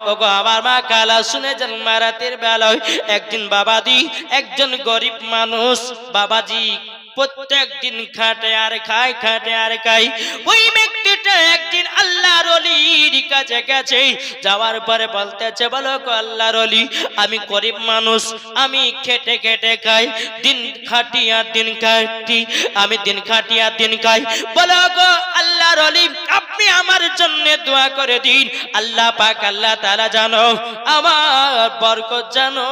ওগো, আমার মা কালা শুনে যান মারাতের বেলায় একজন বাবাজি, একজন গরিব মানুষ, বাবাজি প্রত্যেক দিন খাটে আর খায়, খাটে আর খায়। ওই ব্যক্তিটা একদিন যাওয়ার পরে বলতেছে, বলো আল্লাহর আমি গরিব মানুষ, আমি খেটে খেটে খাই, দিন খাটিয়া দিন খাটি আমি দিন খাটিয়া দিন খাই। বলো গো আল্লাহর অলি, আপনি আমার জন্য দোয়া করে দিন। আল্লাহ পাক, আল্লাহ তাআলা জানো, আমার বরকত জানো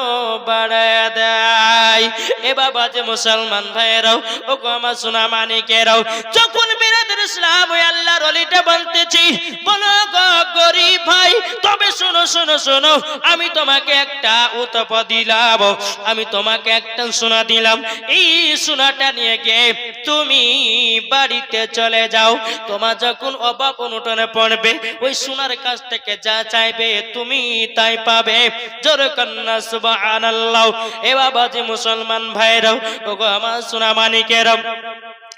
বাড়ায় দেয়। এ বাবা যে মুসলমান ভাইয়েরাও ও গো আমার সোনা মানিকেরাও, যখন বেরাদের ইসলাম ওই আল্লাহর অলিটা বলতেছি চলে যাও। তোমার যখন অভাব অনুটনে পড়বে, ওই সোনার কাছ থেকে যা চাইবে তুমি তাই পাবে। জোর কন্যা, সুবহানাল্লাহ। এ বাবাজি মুসলমান ভাইরাও আমার সোনা মানিকেরাও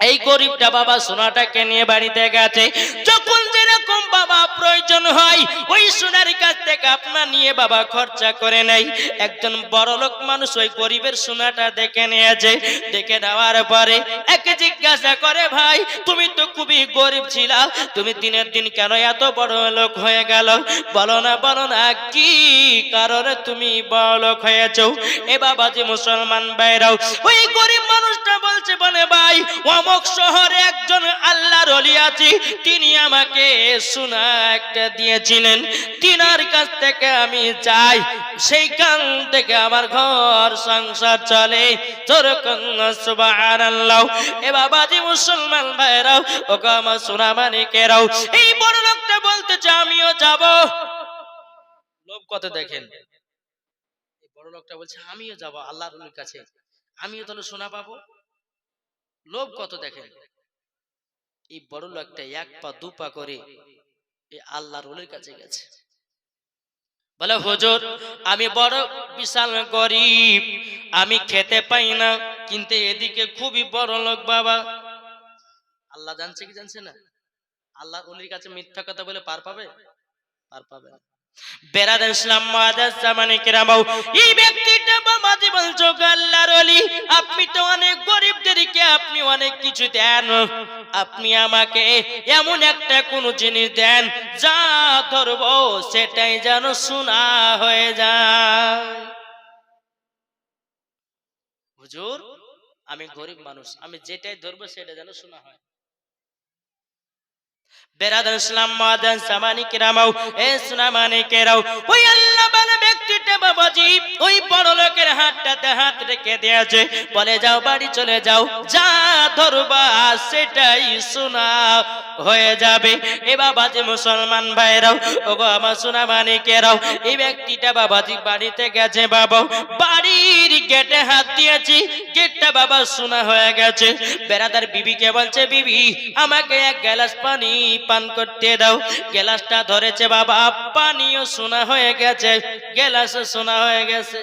এই গরিবটা বাবা সোনাটাকে নিয়ে বাড়িতে গেছে। যখন যেরকম বাবা প্রয়োজন হয়, ওই সোনার কাছ থেকে আপনার নিয়ে বাবা খরচা করে নেই একজন বড় লোক মানুষ ওই গরিবের সোনাটা দেখে নিয়েছে। দেখে নেওয়ার পরে একে জিজ্ঞাসা করে, ভাই, তুমি তো খুবই গরিব ছিলা। তুমি দিনের দিন কেন এত বড় লোক হয়ে গেল? বলো না বলো না, কি কারণে তুমি বড় লোক হয়েছ? এ বাবা যে মুসলমান ভাইরাও, ওই গরিব মানুষটা বলছে, বলে ভাই অমক শহরে একজন আল্লাহর অলি আছে, তিনি আমাকে সোনা একটা দিয়েছিলেন। তিনার কাছ থেকে আমি চাই, সেইখান থেকে আমার ঘর সংসার চলে। সুবহানাল্লাহ। এ বাবাজি মুসলমান ভাইরাও ও আমার সোনা এই বড় লোকটা বলতেছে, আমিও যাব। লোক কত দেখেন? বড় লোকটা বলছে, আমিও যাব আল্লাহর কাছে। আমিও তাহলে সোনা পাবো? লোভ কত দেখেন? এই বড় লোকটা এক পা, দু পা করে এই আল্লাহর ওলির কাছে গেছে। বলে, হুজুর, আমি বড় বিশাল গরিব, আমি খেতে পাই না, কিন্তু এদিকে খুবই বড় লোক বাবা। আল্লাহ জানছে কি জানছে না? আল্লাহর ওলির কাছে মিথ্যা কথা বলে পার পাবে? পার পাবে না। বেরাদার ইসলাম এই ব্যক্তিটা বাবা আল্লাহর আপনি তো অনেক গরিবদেরকে আপনি অনেক কিছু দেন। আপনি আমাকে এমন একটা কোন জিনিস দেন, যা ধরবো সেটাই যেন শোনা হয়ে যায়। হুজুর, আমি গরিব মানুষ, আমি যেটাই ধরবো সেটা যেন শোনা হয়। বেরাদার ইসলাম মাদান সামানি কেরামাও, এ সুনামানি ওই আল্লাহ বালা ব্যক্তিটা লোকের হাতটাতে হাত রেখে দিয়েছে। বলে যাও, বাড়ি চলে যাও, যা ধরবা সেটাই হয়ে যাবে। এ বাবাজি মুসলমান ভাইরাও গো আমার সুনামানি কেরাও। এই ব্যক্তিটা বাবাজি বাড়িতে গেছে বাবা। বাড়ির গেটে হাত দিয়েছি, গেটটা বাবা শোনা হয়ে গেছে। বেড়াদার বিবিকে বলছে, বিবি, আমাকে এক গ্লাস পানি পান করতে দাও। গেলাসটা ধরেছে বাবা পানিও সোনা হয়ে গেছে গ্লাসও সোনা হয়ে গেছে।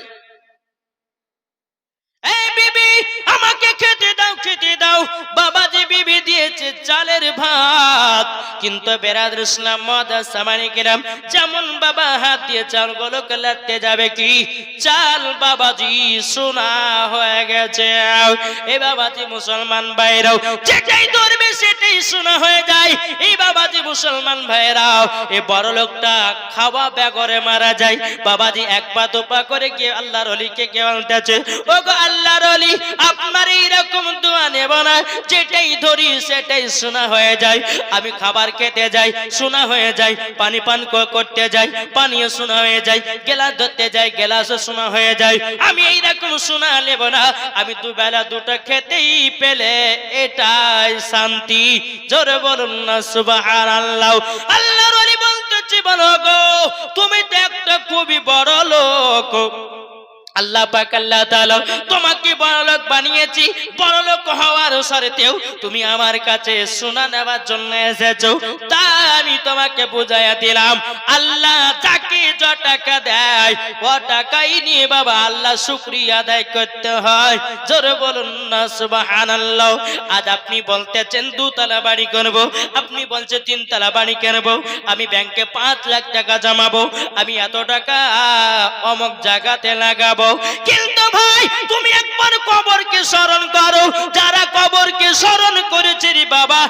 এই বিবি, আমাকে খেতে দাও খেতে দাও। বাবাজি বিবি দিয়েছে চালের ভাত। কিন্তু বেরাদ ইসলাম মদা সামানি কিরাম, যেমন বাবা হাত দিয়ে লাগতে যাবে কি? চাল বাবাজি, সোনা হয়ে গেছে। বাবাজি মুসলমান ভাইরাও, যেটাই ধরবে সেটাই সোনা হয়ে যায়। এই বাবাজি মুসলমান ভাইরাও এ বড় লোকটা খাওয়া বেগরে মারা যায়। বাবাজি এক পা দু পা করে গিয়ে আল্লাহর অলিকে কে বলতেছে ও গো আল্লাহর অলি আপনার এইরকম দোয়া নেব না, যেটাই ধরি সেটাই শোনা হয়ে যায়। আমি খাবার খেতে যাই, শোনা হয়ে যায়, পানি পান করতে যাই, পানিও শোনা হয়ে যায়, গেলাস ধরতে যাই, গেলাসও শোনা হয়ে যায়। আমি এইরকম শোনা নেব না, আমি দুবেলা দুটো খেতেই পেলে এটাই শান্তি। জোরে বলুন না, সুবহানাল্লাহ। আল্লাহর অলি বলতেছি, বলো গো, তুমি তো একটা খুবই বড় লোক। আল্লাহ পাক, আল্লাহ তাআলা তোমাকে বড়লোক বানিয়েছি। বড়লোক হওয়ার শর্তেও তুমি আমার কাছে সোনা নেওয়ার জন্য এসেছ। তা আমি তোমাকে বুঝাইয়া দিলাম। আল্লাহ যাকে য টাকা দেয়, ও টাকাই নিয়ে বাবা আল্লাহ শুকরিয়া আদায় করতে হয়। জোরে বলুন না, সুবহানাল্লাহ। আজ আপনি বলতেছেন, দুতলা বাড়ি করব আপনি বলছেন, তিনতলা বাড়ি করব আমি ব্যাংকে পাঁচ লাখ টাকা জমাবো। আমি এত টাকা অমুক জায়গাতে লাগাবো। কিন্তু ভাই, তুমি একবার কবরকে স্মরণ করো। যারা কবরকে স্মরণ করেছে রে বাবা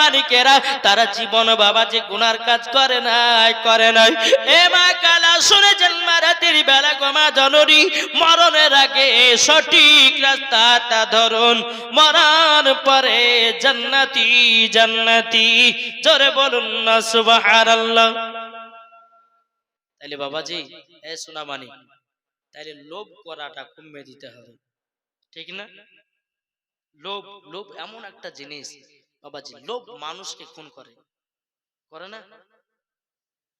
মালিকেরা, তারা জীবন বাবা যে গুনার কাজ করে নাই করে নাই। এ মা কালা বেলা মরণের আগে সঠিক রাস্তাটা ধরুন। মরার পরে জান্নাতি জান্নাতি, জোরে বলুন না, সুবহানাল্লাহ। তাইলে বাবাজি, এ সোনা মানিক তাইলে লোভ করাটা কমে দিতে হবে। ঠিক না? লোভ লোভ এমন একটা জিনিস, বাবাজি, লোভ মানুষকে খুন করে। করে না?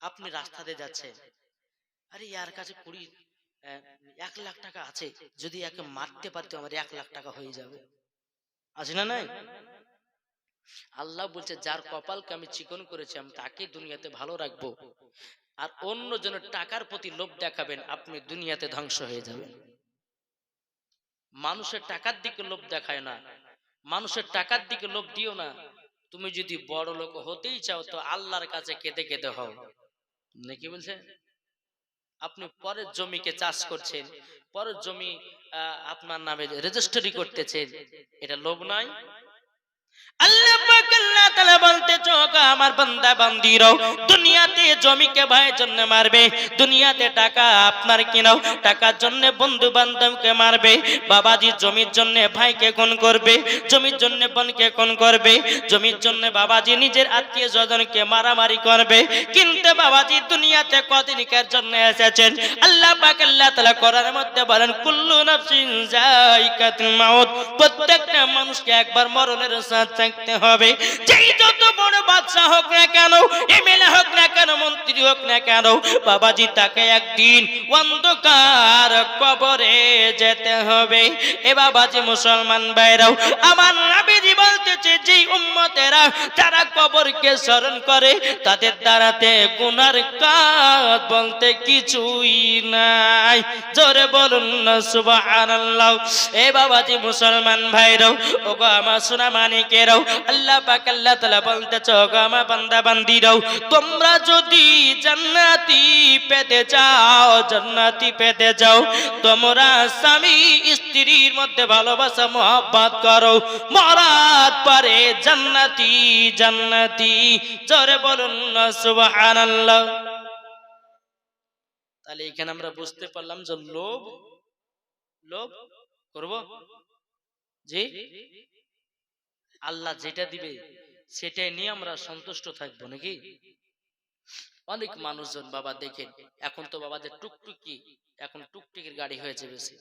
আপনি রাস্তাতে যাচ্ছেন। আরে ইয়ার কাছে কুড়ি এক লাখ টাকা আছে, যদি একে মারতে পারতো আমার এক লাখ টাকা হয়ে যাবে। আছে না নাই? আল্লাহ বলছে, যার কপালকে আমি চিকন করেছি, আমি তাকে দুনিয়াতে ভালো রাখব। আর অন্য জনের টাকার প্রতি লোভ দেখাবেন, আপনি দুনিয়াতে ধ্বংস হয়ে যাবেন। মানুষের টাকার দিকে লোভ দেখায় না। মানুষের টাকার দিকে লোভ দিও না। তুমি যদি বড় লোক হতেই চাও, তো আল্লাহর কাছে কেঁদে কেঁদে হও। নাকি বলছে? আপনি পরের জমিকে চাষ করছেন, পরের জমি আপনার নামে রেজিস্ট্রি করতেছেন, এটা লোভ নয় আল্লাহ পাক আল্লাহ তাআলা বলতে চোখ আমার বান্দা বান্দিরাও জমিকে ভাইয়ের জন্য মারবে, দুনিয়াতে টাকা আপনার কিনাও টাকার জন্য বন্ধু বান্ধবকে মারবে, বাবাজি জমির জন্য ভাইকে করবে, জমির জন্য বোনকে করবে, জমির জন্য বাবাজি নিজের আত্মীয় স্বজনকে মারামারি করবে। কিন্তু বাবাজি দুনিয়াতে জন্য এসেছেন। আল্লাহ পাক আল্লাহ মধ্যে বলেন, কুল্লু প্রত্যেকটা মানুষকে একবার মরণের সাথ থাকতে হবে। যেই যত বড় বাদশা হোক না কেন এমএলএ হোক না কেন মন্ত্রী হোক না কেন, বাবাজি তাকে একদিন অন্ধকার কবরে যেতে হবে। এ বাবাজি মুসলমান ভাইরাও, আমার নাবিজি বলতেছে যে উম্মতেরা যারা কবরকে স্মরণ করে, তাদের দ্বারাতে গুনার কাজ বলতে কিছুই নাই। জোরে বলুন না, সুবহানাল্লাহ। এ বাবাজি মুসলমান ভাইরাও, ওগো আমার সোনা মানিকেরাও, আল্লাহ পাক আল্লাহ তাআলা বলতেছে, ওগো আমার বান্দা বান্দিরাও তোমরা যদি জান্নাতি পেতে চাও, জান্নাতি পেতে যাও। তোমরা স্বামী, স্ত্রীর মধ্যে ভালোবাসা, মহব্বত করো। মরাত পারে জান্নাতি জান্নাতি। জোরে বলুন না, সুবহানাল্লাহ। তাহলে এখানে আমরা বুঝতে পারলাম যে লোভ লোভ করব? জি? আল্লাহ যেটা দিবে, সেটাই নিয়ে আমরা সন্তুষ্ট থাকব, নাকি? অনেক মানুষজন বাবা দেখেন এখন তো বাবাদের টুকটুকি এখন টুকটুকির গাড়ি হয়েছে বেশি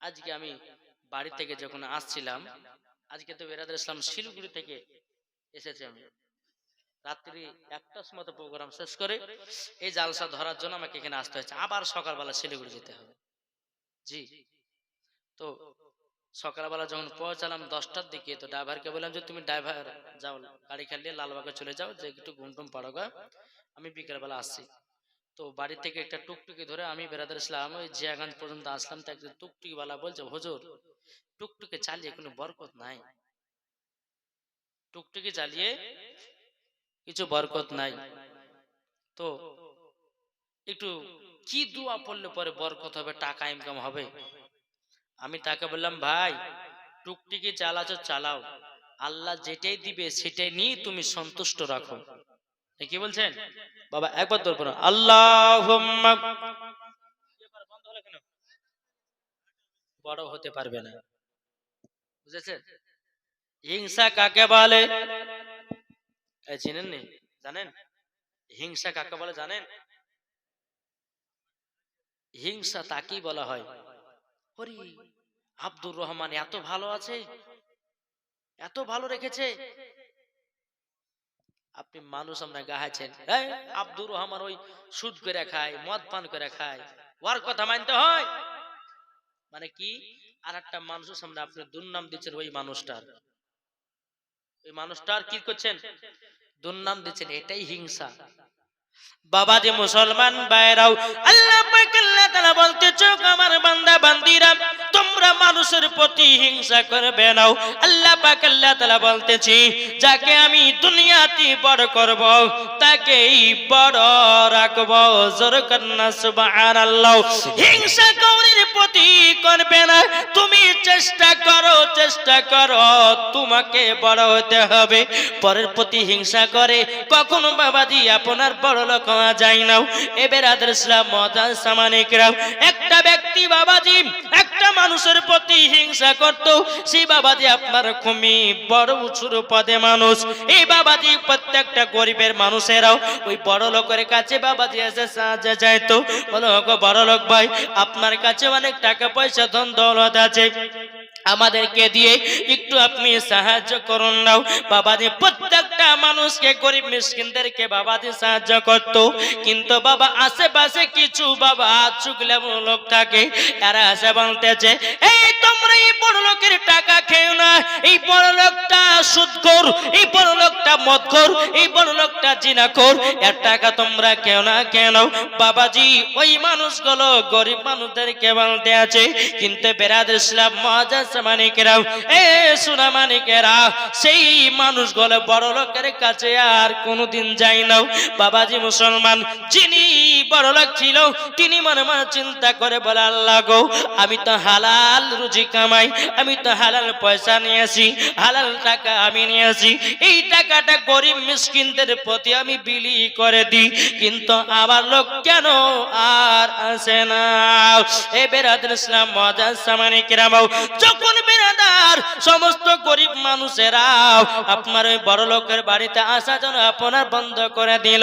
আজকে আমি বাড়ি থেকে যখন আসছিলাম আজকে তো বেরাদের ইসলাম শিলিগুড়ি থেকে এসেছে আমি। রাত্রি একটার সময় প্রোগ্রাম শেষ করে এই জালসা ধরার জন্য আমাকে এখানে আসতে হয়েছে। আবার সকালবেলা শিলিগুড়ি যেতে হবে। জি। তো সকালবেলা যখন পৌঁছালাম দশটার দিকে তো ড্রাইভারকে বললাম যে তুমি ড্রাইভার যাও গাড়ি খালিয়ে লালবাগে চলে যাও যে একটু ঘুমটুম পাড়ো আমি বিকেলবেলা আসছি। তো বাড়ি থেকে একটা টুকটুকি ধরে আমি বেড়াতে ইসলাম ওই জিয়াগঞ্জ পর্যন্ত আসলাম তো একটা টুকটুকি বালা বলছে, হুজুর, টুকটুকি চালিয়ে কোনো বরকত নাই। টুকটুকি চালিয়ে কিছু বরকত নাই। তো একটু কি দোয়া পড়লে পরে বরকত হবে, টাকা ইনকাম হবে? আমি তাকে বললাম, ভাই, টুকটিকি চালাচ্ছ, চালাও। আল্লাহ যেটাই দিবে সেটাই নিয়ে তুমি সন্তুষ্ট রাখো। কি বলছেন? বাবা একবার ধরবো না আল্লাহ বড় হতে পারবে না। বুঝেছেন? হিংসা কাকে বলে? চিনেন নি জানেন? হিংসা কাকে বলে জানেন? হিংসা তাকেই বলা হয়। হরি আব্দুর রহমান এত ভালো আছে এত ভালো রেখেছে। আপনি মানুষ আমরা গাহাছেন আব্দুর রহমান ওই সুদ করে খায়, মদ পান করে খায়। ওর কথা মানতে হয়। মানে কি? আর একটা মানুষের সামনে আপনি দুর্নাম দিচ্ছেন ওই মানুষটার। ওই মানুষটার কি করছেন? দুর্নাম দিচ্ছেন, এটাই হিংসা। বাবা যে মুসলমান বাইরাও, আল্লাহ তাআলা বলতে চোখ আমার বান্দা বান্দিরা, তোমরা মানুষের প্রতি হিংসা করবে না। আল্লাহ পাক আল্লাহ তাআলা বলতেছি, যাকে আমি দুনিয়াতে বড় করব, তাকেই বড় রাখব। জোর সুবহানাল্লাহ। হিংসা প্রতি করবে না, তুমি চেষ্টা করো চেষ্টা করো, তোমাকে বড় হতে হবে। পরের প্রতি হিংসা করে কখনো বাবাজি আপনার বড় লোক যায় না। এবার আদর মজাজ সামানিকরাও। একটা ব্যক্তি বাবাজি একটা মানুষের প্রতি হিংসা করত, সেই বাবাজি আপনার খুবই বড় উঁচুর পদে মানুষ। এই বাবাজি প্রত্যেকটা গরিবের মানুষেরাও ওই বড় লোকের কাছে বাবাজি এসে সাহায্য চাইতো। বলো বড় লোক ভাই, আপনার কাছে অনেক টাকা পয়সা, ধন দৌলত আছে। আমাদেরকে দিয়ে একটু আপনি সাহায্য করুন নাও। বাবাজি প্রত্যেকটা মানুষকে গরিব মিসকিনদেরকে বাবাজি সাহায্য করত। কিন্তু বাবা আশেপাশে কিছু বাবা চুগলে লোক থাকে, এরা এসে বলতেছে, এই তোমরা এই বড় লোকের টাকা খেও না। এই বড় লোকটা সুদখোর এই বড় লোকটা মদখোর এই বড় লোকটা জিনাখোর এর টাকা তোমরা কেউ না কেন বাবাজি ওই মানুষগুলো গরিব মানুষদেরকে বলতে আছে কিন্তু বেরাদ ইসলাম মহাজাজ মানিকেরাও এ, সোনা মানিকেরা সেই মানুষগুলো বড় লোকের কাছে আর কোনোদিন যাই নাও। বাবাজি মুসলমান, যিনি বড় লোক ছিল, তিনি মনে মনে চিন্তা করে বলে, আল্লাহ গো, আমি তো হালাল রুজি কামাই, আমি তো হালাল পয়সা নিয়েছি, হালাল টাকা আমি নিয়েছি, এই টাকাটা গরিব মিসকিনদের প্রতি আমি বিলি করে দিই, কিন্তু আমার লোক কেন আর আসে না? এ বেরাদার ইসলাম মজা সামানি কিরামাও যখন বেরাদার, সমস্ত গরিব মানুষেরা, আপনার ওই বড় লোকের বাড়িতে আসা যেন আপনার বন্ধ করে দিল।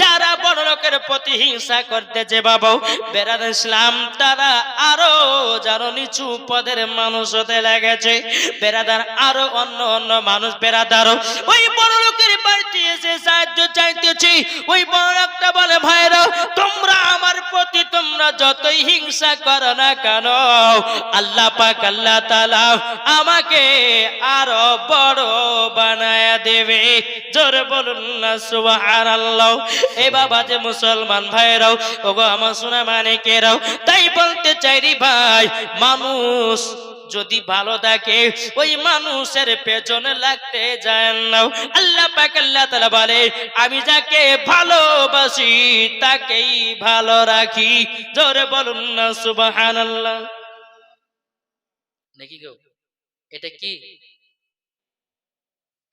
যারা বড় লোকের প্রতি হিংসা করতেছে বাবু বেরাদার ইসলাম তারা আরও যারা নিচু পদের মানুষ হতে লেগেছে। বেরাদার আরও অন্য অন্য মানুষ বেরাদারও। ওই বড় লোকের বাড়িতে এসে সাহায্য চাইতেছি। ওই বড় লোকটা বলে ভাইরা তোমরা আমার প্রতি তোমরা যতই হিংসা করো না কেন, আল্লাহ পাক, আল্লাহ তালা আমাকে আরও বড় বানায় দেবে। জোর বলুন না, সুবহানাল্লাহ। এ বাবা যে মুসলমান ভাইরাও, ওগো আমার সোনা মানিকেরাও, তাই বলতে চাই রে ভাই, মানুষ যদি ভালো থাকে, ওই মানুষের পেছনে লাগতে যায় না। আল্লাহ পাক আল্লাহ তাআলা বলে, আমি যাকে ভালোবাসি, তাকেই ভালো রাখি। জোরে বলুন না, সুবহানাল্লাহ। নাকি গো, এটা কি?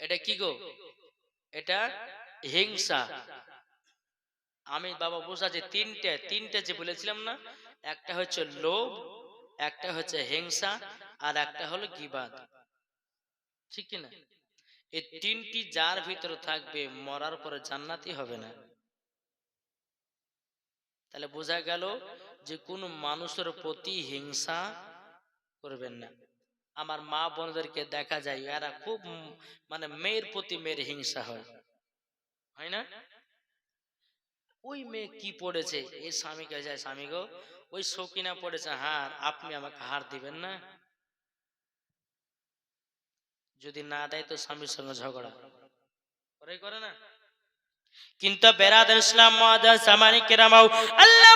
এটা কি গো? এটা হিংসা। আমি বাবা বোঝা যে তিনটে তিনটে যে বলেছিলাম না একটা হচ্ছে লোভ একটা হচ্ছে হিংসা আর একটা হলো গিবাদ। ঠিক কিনা এই তিনটি যার ভিতরে থাকবে মরার পরে জান্নাতি হবে না। তাহলে বোঝা গেল যে কোন মানুষের প্রতি হিংসা করবেন না। আমার মা বোনদেরকে দেখা যায়, এরা খুব মানে মেয়ের প্রতি মেয়ের হিংসা হয়। না? ওই মেয়ে কি পড়েছে? এই স্বামীকে যায়, স্বামী গো, ওই শৌকিনা পড়েছে, হার, আপনি আমাকে হার দিবেন না? যদি না দেয় তো স্বামীর সঙ্গে ঝগড়া। করে করে না? কিন্তু বেরাদার ইসলাম আল্লাহ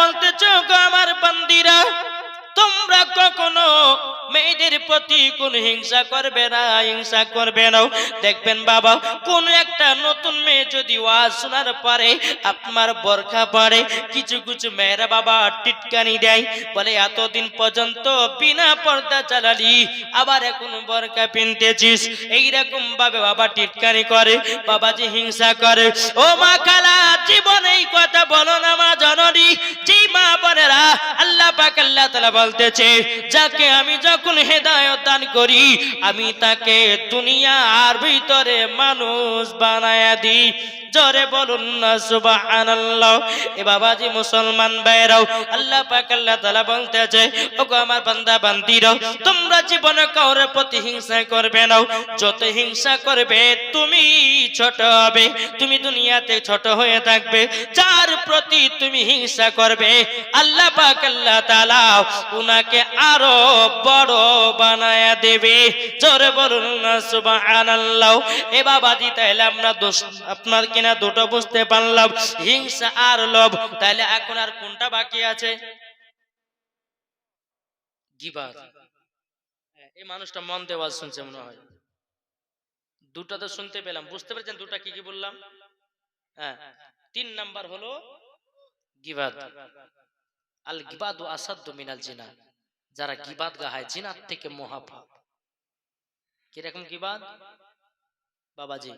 বলতেছো গো আমার বান্দিরা তোমরা কখনো মেয়েদের প্রতি কোন হিংসা করবে না, হিংসা করবে না। দেখবেন বাবা, কোন একটা নতুন মেয়ে যদি ওয়াজ শোনার পরে আপনার বরখা পরে কিছু কিছু মেয়েরা বাবা টিটকানি দেয়, বলে, এতদিন পর্যন্ত বিনা পর্দা চালালি, আবার এখন বরখা পিনতেছিস? এইরকম ভাবে বাবা টিটকানি করে, বাবা যে হিংসা করে, ও মা খালা, জীবন এই কথা বলো না মা জননী, যেই মা বোনেরা আল্লাহ পাক আল্লাহ তাআলা বলতেছে, যাকে আমি যখন হেদায়ত দান করি, আমি তাকে দুনিয়ার ভিতরে মানুষ বানায়া দিই। জোরে বলুন না, সুবহানাল্লাহ। এ বাবাজি মুসলমান ভাইরাও আল্লাহ পাক আল্লাহ তাআলা বলতেছে, ওগো আমার বান্দা বান্দিরাও, তোমরা জীবনে কাউরে প্রতি হিংসা করবে না। যত হিংসা করবে, তুমি ছোট হবে, তুমি দুনিয়াতে ছোট হয়ে থাকবে। যার প্রতি তুমি হিংসা করবে, আল্লাহ পাক আল্লাহ তাআলা উনাকে আরও বড় বানায়া দেবে। জোরে বলুন না সুবহানাল্লাহ। এ বাবাজি তাহলে আমরা দোষ আপনার কিনা দুটো বুঝতে পারলাম। হিংসা আর লোভ। তাহলে এখন আর কোনটা বাকি আছে? গিবাদ হ্যাঁ, এই মানুষটা মন দেওয়াজ শুনছে মনে হয়। দুটো তো শুনতে পেলাম। বুঝতে পেরেছেন দুটা কি কি বললাম? হ্যাঁ তিন নাম্বার হলো গিবাদ। আল গিবাদ আসাদ মিনাল জিনা। যারা গিবাদ গাহায় জিনার থেকে মহাপাপ। কীরকম গিবাদ? বাবাজি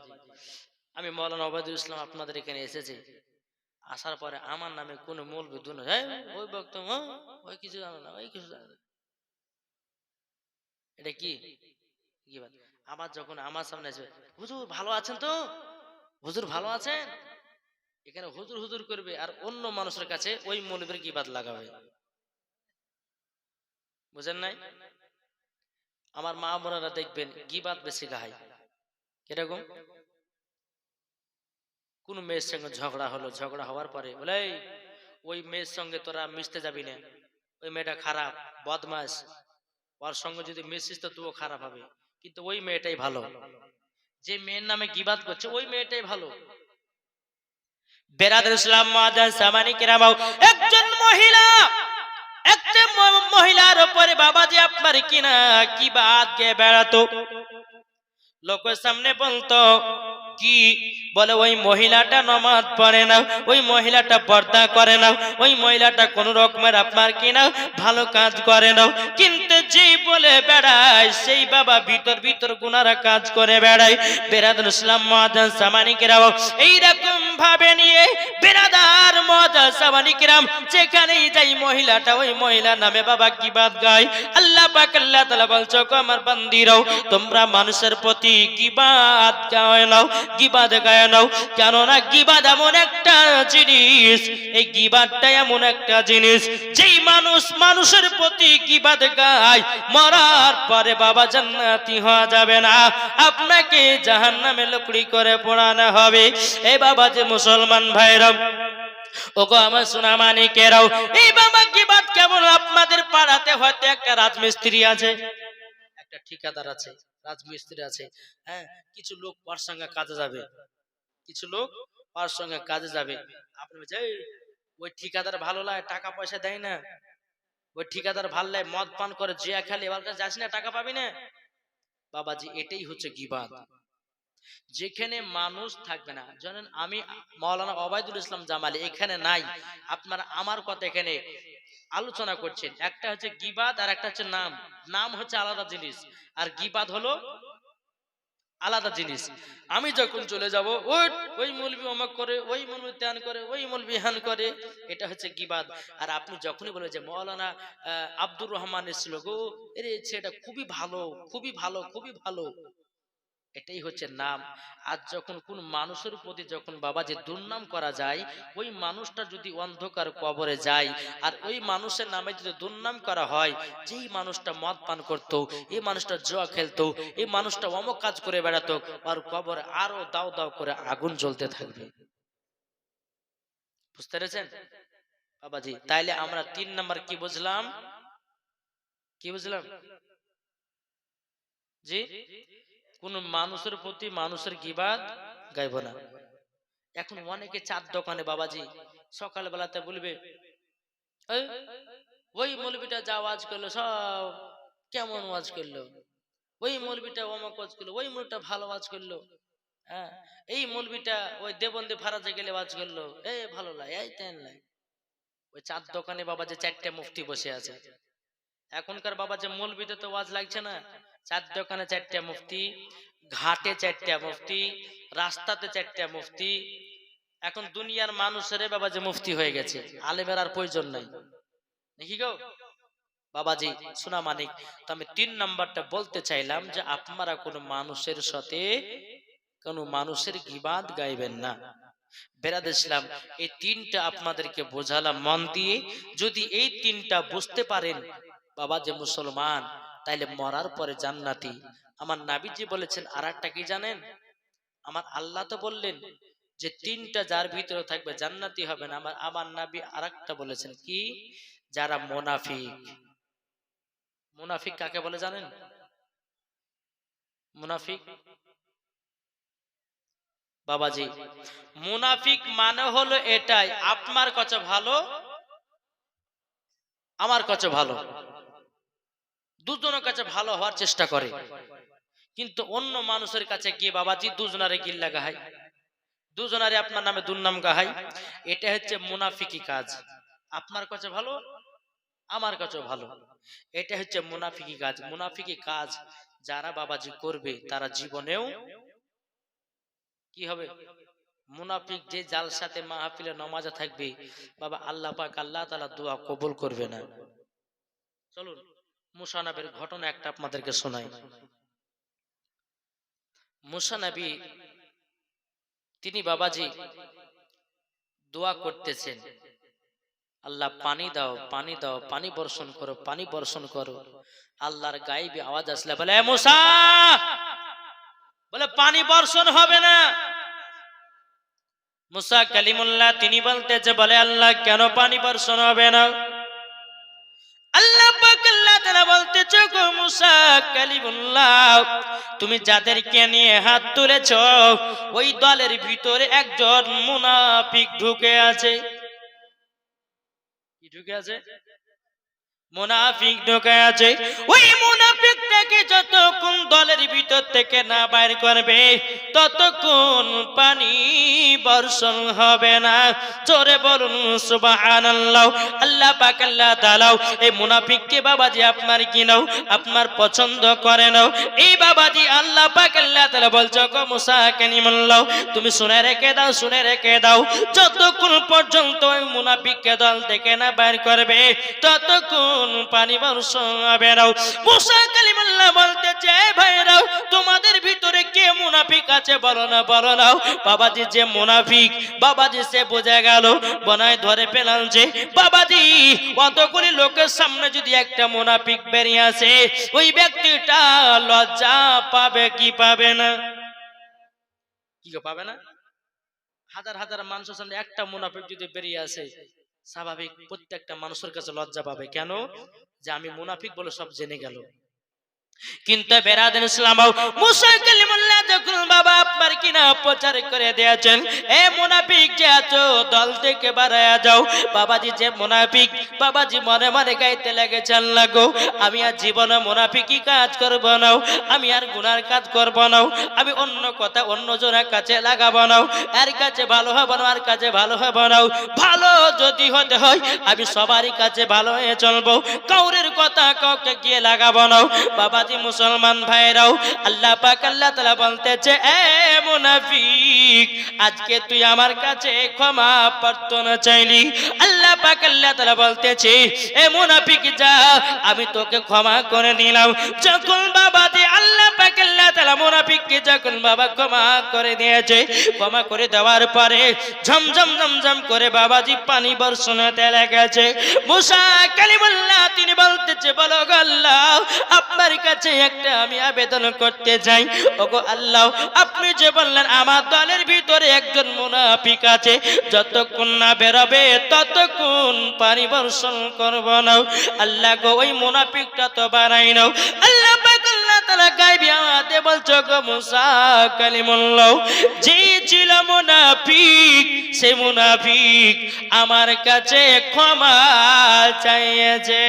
আমি মৌলানা ওবায়দুল ইসলাম আপনাদের এখানে এসেছি। আসার পরে আমার নামে কোন মূল বিদ্যুৎ ওই হ্যাঁ, ওই কিছু জানো না ওই কিছু জানে এটা কি? আবার যখন আমার সামনে আসবে হুজুর ভালো আছেন তো? হুজুর ভালো আছেন? এখানে হুজুর হুজুর করবে আর অন্য মানুষের কাছে ওই মৌলবীর গিবাদ লাগাবে। বুঝেন নাই? আমার মা বোনেরা দেখবেন গিবাদ বেশি গাহায় কীরকম? কোন মেয়ের সঙ্গে ঝগড়া হলো, ঝগড়া হওয়ার পরে বলে ওই মেয়ের সঙ্গে তোরা মিশতে যাবি না। ওই মেয়েটা খারাপ বদমাস ওর সঙ্গে যদি মিশিস তো তুইও খারাপ হবে। কিন্তু ওই মেয়েটাই ভালো। যে মেয়ের নামে গিবাদ করছে, ওই মেয়েটাই ভালো। বেরাদুল ইসলাম মাদান সামানি কিরামাও। একজন মহিলা, একটা মহিলার উপরে বাবাজি, আপনার কিনা, কি বাদ বেড়াতো? লোকের সামনে বলতো, কি? বলে, ওই মহিলাটা নমাজ পড়ে না, ওই মহিলাটা পর্দা করে না, ওই মহিলাটা কোন রকমের আপনার কিনা ভালো কাজ করে না। কিন্তু যেই বলে বেড়ায়, সেই বাবা ভিতর ভিতর গুনারা কাজ করে বেড়ায়। বেরাদুল ইসলাম মহাদান সামানিকেরাও এইরকম ভাবে নিয়ে বেরাদার যেখানেই মহিলাটা, ওই নামে বাবা কি বাদ গায়? আল্লাহ পাক, আল্লাহ আমার তোমরা মানুষের প্রতি গিবাদ গায় নাও গিবাদ গায় নাও? কেননা গিবাদ এমন একটা জিনিস, এই গিবাদটা এমন একটা জিনিস, যেই মানুষ মানুষের প্রতি গিবাদ গায়, মরার পরে বাবা জান্নাতি হওয়া যাবে না। আপনাকে জাহান্নামে লকড়ি করে পোড়ানো হবে। এই বাবা যে মুসলমান ভাইরাম ওগো আমার সোনা মানিকেরাও এই বাবা গিবাদ কেমন? আপনাদের পাড়াতে হয়তো একটা রাজমিস্ত্রি আছে। একটা ঠিকাদার আছে রাজমিস্ত্রি আছে। হ্যাঁ কিছু লোক ওর সঙ্গে কাজে যাবে। কিছু লোক ওর সঙ্গে কাজে যাবে। আপনি "এই, ওই ঠিকাদার ভালো লাগে টাকা পয়সা দেয় না। ওই ঠিকাদার ভালো লাগে মদ পান করে জিয়া খেলে এবার যাস না টাকা পাবি না? বাবাজি এটাই হচ্ছে গিবাদ। যেখানে মানুষ থাকবে না। জানেন, আমি মাওলানা ওবায়দুল ইসলাম জামালি, এখানে নাই। আপনারা আমার কথা এখানে আলোচনা করছেন। একটা হচ্ছে গিবাদ আর একটা হচ্ছে নাম। নাম হচ্ছে আলাদা জিনিস। আর গিবাদ হলো আলাদা জিনিস। আমি যখন চলে যাব ওই ওই মৌলবি অমক করে, ওই মৌলবি ত্যান করে, ওই মৌলবি হান করে, এটা হচ্ছে গিবাদ। আর আপনি যখনই বলবেন যে মৌলানা আব্দুর রহমান এসেছিল গো, এরে ছেলেটা খুবই ভালো খুবই ভালো খুবই ভালো। এটাই হচ্ছে নাম। আর যখন কোন মানুষের প্রতি যখন বাবা যে দুর্নাম করা যায়, ওই মানুষটা যদি অন্ধকার কবরে যায়, আর ওই মানুষের নামে যদি দুর্নাম করা হয়, যেই মানুষটা মদ পান করতো, এই মানুষটা জুয়া খেলতো, এই মানুষটা অমক কাজ করে বেড়াতো আর কবরে আরও দাও দাও করে আগুন জ্বলতে থাকবে। বুঝতে পেরেছেন? বাবাজি, তাইলে আমরা তিন নাম্বার কি বুঝলাম? কি বুঝলাম? জি? কোন মানুষের প্রতি মানুষের গিবাদ গাইব না। এখন অনেকে চার দোকানে বাবাজি সকাল বেলাতে বলবে ওই মৌলবিটা যা ওয়াজ করল সব কেমন ওয়াজ করল? ওই মৌলবিটা অমক ওয়াজ করল, ওই মৌলটা ভালো ওয়াজ করল হ্যাঁ? এই মৌলবিটা ওই দেবন্দে ফারাজে গেলে ওয়াজ করল, এ ভালো লাগে, এই তেন লাগে। ওই চার দোকানে বাবা যে চারটে মুফতি বসে আছে। এখনকার বাবা যে মৌলবিতে তো ওয়াজ লাগছে না। চার দোকানে চারটা মুফতি, ঘাটে চারটা মুফতি, রাস্তাতে চারটা মুফতি। এখন দুনিয়ার মানুষের বাবা যে মুফতি হয়ে গেছে, আলেমের আর প্রয়োজন নাই। দেখি গো? বাবাজি সোনা মানিক, তো আমি তিন নাম্বারটা বলতে চাইলাম যে আপনারা কোনো মানুষের সাথে কোনো মানুষের গিবাদ গাইবেন না। বেরাদ ইসলাম এই তিনটা আপনাদেরকে বোঝালাম মন দিয়ে। যদি এই তিনটা বুঝতে পারেন বাবা যে মুসলমান তাইলে মরার পরে জান্নাতি। আমার নাবিজি বলেছেন আর একটা কি জানেন? আমার আল্লাহ তো বললেন যে, তিনটা যার ভিতরে থাকবে জান্নাতি হবে না। আমার আমার নাবি আর বলেছেন, কি? যারা মোনাফিক। মুনাফিক কাকে বলে জানেন? মুনাফিক? বাবাজি, মুনাফিক মানে হলো এটাই, আপনার কাছে ভালো, আমার কাছে ভালো। দুজনের কাছে ভালো হওয়ার চেষ্টা করে। কিন্তু অন্য মানুষের কাছে গিয়ে, বাবাজি, দুজনারে গিল্লা গাহাই। দুজনারে আপনার নামে দুর্নাম গাহাই। এটা হচ্ছে মুনাফিকি কাজ। আপনার কাছে ভালো, আমার কাছেও ভালো। এটা হচ্ছে মুনাফিকি কাজ। মুনাফিকি কাজ যারা বাবাজি করবে, তারা জীবনেও কি হবে? মুনাফিক যে জাল সাথে মাহফিলে নমাজে থাকবে, বাবা, আল্লাহ পাক আল্লাহ তালা দোয়া কবুল করবে না। চলুন। মুসানবের ঘটনা একটা আপনাদেরকে শোনাই। মুসানবী, তিনি বাবাজি, দোয়া করতেছেন, আল্লাহ পানি দাও পানি দাও, পানি বর্ষণ করো, পানি বর্ষণ করো। আল্লাহর গাইবে আওয়াজ আসলে বলে, "এ মুসা! বলে, পানি বর্ষণ হবে না। মুসা কালিমুল্লাহ, তিনি বলতেছে, বলে, আল্লাহ, কেন পানি বর্ষণ হবে না? তাআলা বলতেছে, গো মুসা কালিমুল্লাহ, তুমি যাদেরকে নিয়ে হাত তুলেছ, ওই দলের ভিতরে একজন মুনাফিক ঢুকে আছে। কি ঢুকে আছে? মুনাফিক ঢুকে আছে। ওই মুনাফিকটাকে যতক্ষণ দলের ভিতর থেকে না বাইর করবে, ততক্ষণ পানি বর্ষণ হবে না। বলুন আল্লাহ এই বাবাজি আপনার আপনার পছন্দ করে নাও। এই বাবাজি আল্লাহ আল্লাহ বলছো গো মুসা তুমি শুনে রেখে দাও, শুনে রেখে দাও। যতক্ষণ পর্যন্ত ওই মুনাফিককে দল থেকে না বাইর করবে, ততক্ষণ পানি বর্ষণ না মুসা কালিমুল্লাহ বলতেছে ভাইরাও, তোমাদের ভিতরে কে মুনাফিক আছে বলো না বলো না। বাবাজি যে মুনাফিক, বাবাজি সে বোঝা গেল, বনায় ধরে পেলাম যে, বাবাজি, অতগুলি লোকের সামনে যদি একটা মুনাফিক বেরিয়ে আসে, ওই ব্যক্তিটা লজ্জা পাবে কি পাবে না? কি পাবে না? হাজার হাজার মানুষের সামনে একটা মুনাফিক যদি বেরিয়ে আসে স্বাভাবিক প্রত্যেকটা মানুষের কাছে লজ্জা পাবে। কেন? যে আমি মুনাফিক বলে সব জেনে গেল। কিন্তু বেরাদেন ইসলাম মুসা কালিমুল্লাহ যখন বাবা আপনার কিনা প্রচার করে দিয়েছেন, এ মুনাফিক যে আছো, দল থেকে বাড়ায়া যাও। বাবাজি যে মুনাফিক, বাবাজি মনে মনে গাইতে লেগেছেন, লাগো, আমি আর জীবনে মুনাফিকি কাজ করব না আমি আর গুনার কাজ করব না আমি অন্য কথা অন্য জনের কাছে লাগাবো না এর কাছে ভালো হব না, আর কাছে ভালো হব না ভালো যদি হতে হয়, আমি সবারই কাছে ভালো হয়ে চলবো। কাউরের কথা কাউকে গিয়ে লাগাবো না বাবাজি মুসলমান ভাইরাও, আল্লাহ পাক আল্লাহ তাআলা বলতেছে, এ মুনাফিক, আজকে তুই আমার কাছে ক্ষমা প্রার্থনা চাইলি। আল্লাহ পাক আল্লাহ তাআলা বলতেছে, এ মুনাফিক যা, আমি তোকে ক্ষমা করে নিলাম। যখন বাবা বাবাজি আল্লাহ পাক আল্লাহ তাআলা মুনাফিককে যখন বাবা ক্ষমা করে দিয়েছে, ক্ষমা করে দেওয়ার পরে ঝমঝম ঝমঝম করে বাবাজি পানি বর্ষণ হতে লেগেছে। মুসা কালিমুল্লাহ তিনি বলতেছে, বলো আল্লাহ, আপনার কাছে একটা আমি আবেদন করতে চাই। ওগো আল্লাহ, আপনি যে বললেন আমার দলের ভিতরে একজন মুনাফিক আছে, যতক্ষণ না বেরোবে ততক্ষণ পানি বর্ষণ করব না। আল্লাহ গো, ওই মুনাফিকটা তো বানাই নাও। আল্লাহ তাআলা গায়বি আমাতে বলছো গো মুসা কালিমুল্লাহ, যে ছিল মুনাফিক, সে মুনাফিক আমার কাছে ক্ষমা চাইয়েছে।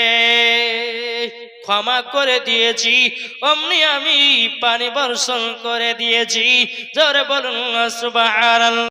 ক্ষমা করে দিয়েছি। অমনি আমি পানি বর্ষণ করে দিয়েছি। জোরে বলুন